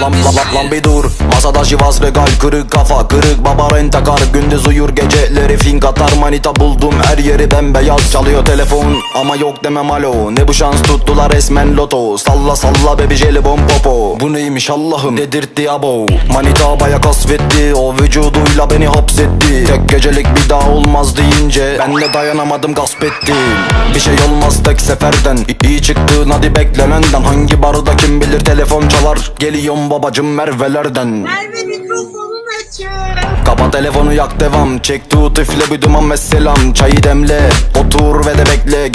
Lan bir dur. Masada şivas regal kırık kafa Kırık. Baba rentakar Gündüz uyur geceleri fink atar. Manita buldum her yeri bembeyaz. Çalıyor telefon ama yok demem alo. Ne bu şans tuttular resmen loto. Salla salla bebi jelibon popo. Bu neymiş Allah'ım? Dedirtti abo. Manita baya kasvetti. O vücuduyla beni hapsetti. Tek gecelik bir daha olmaz deyince Ben de dayanamadım gasp ettim. Bir şey olmaz tek seferden. İyi çıktın hadi beklenenden Hangi barda kim bilir telefon çalar. Geliyorum babacım Merve'lerden. Merve mikrofonun açık. Kapa telefonu yak devam. Çek tut üfle bir duman ve selam. Çayı demle otur ve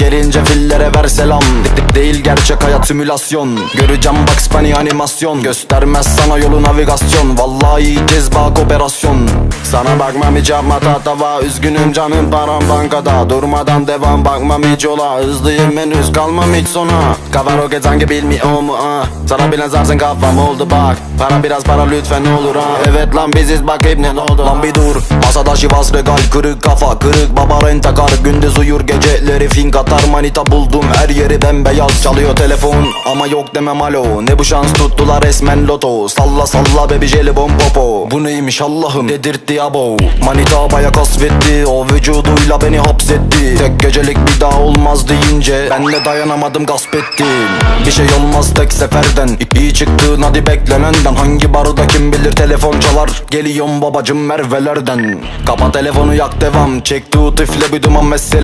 de bekle Gelince fillere ver selam. De- Değil gerçek hayat simülasyon. Göreceğim Bugs Bunny animasyon. Göstermez sana yolu navigasyon. Vallahi cezbak operasyon Sana bakmam hiç yapma tatava Üzgünüm canım param bankada. Durmadan devam bakmam hiç yola Hızlıyım henüz kalmam hiç sona. Kafa roket sanki bilmiyor mu ah? Sana bir nazarsın kafam oldu bak. Para biraz para lütfen olur ha Evet lan biziz bak hep ne oldu Lan bir dur. Masada şivas regal kırık kafa Kırık baba rentakar Gündüz uyur geceleri fink atar Manita buldum. Her yeri bembeyaz Çalıyor telefon. Ama yok demem alo. Ne bu şans tuttular resmen loto. Salla salla bebi jelibon popo. Bu neymiş Allah'ım? Dedirtti abo. Manita baya kasvetti. O vücuduyla beni hapsetti. Tek gecelik bir daha olmaz deyince Ben de dayanamadım gasp ettim. Bir şey olmaz tek seferden. İyi çıktın hadi beklenenden. Hangi barda kim bilir telefon çalar? Geliyorum babacım Merve'lerden. Kapa telefonu yak devam. Çek tut üfle bir duman mesele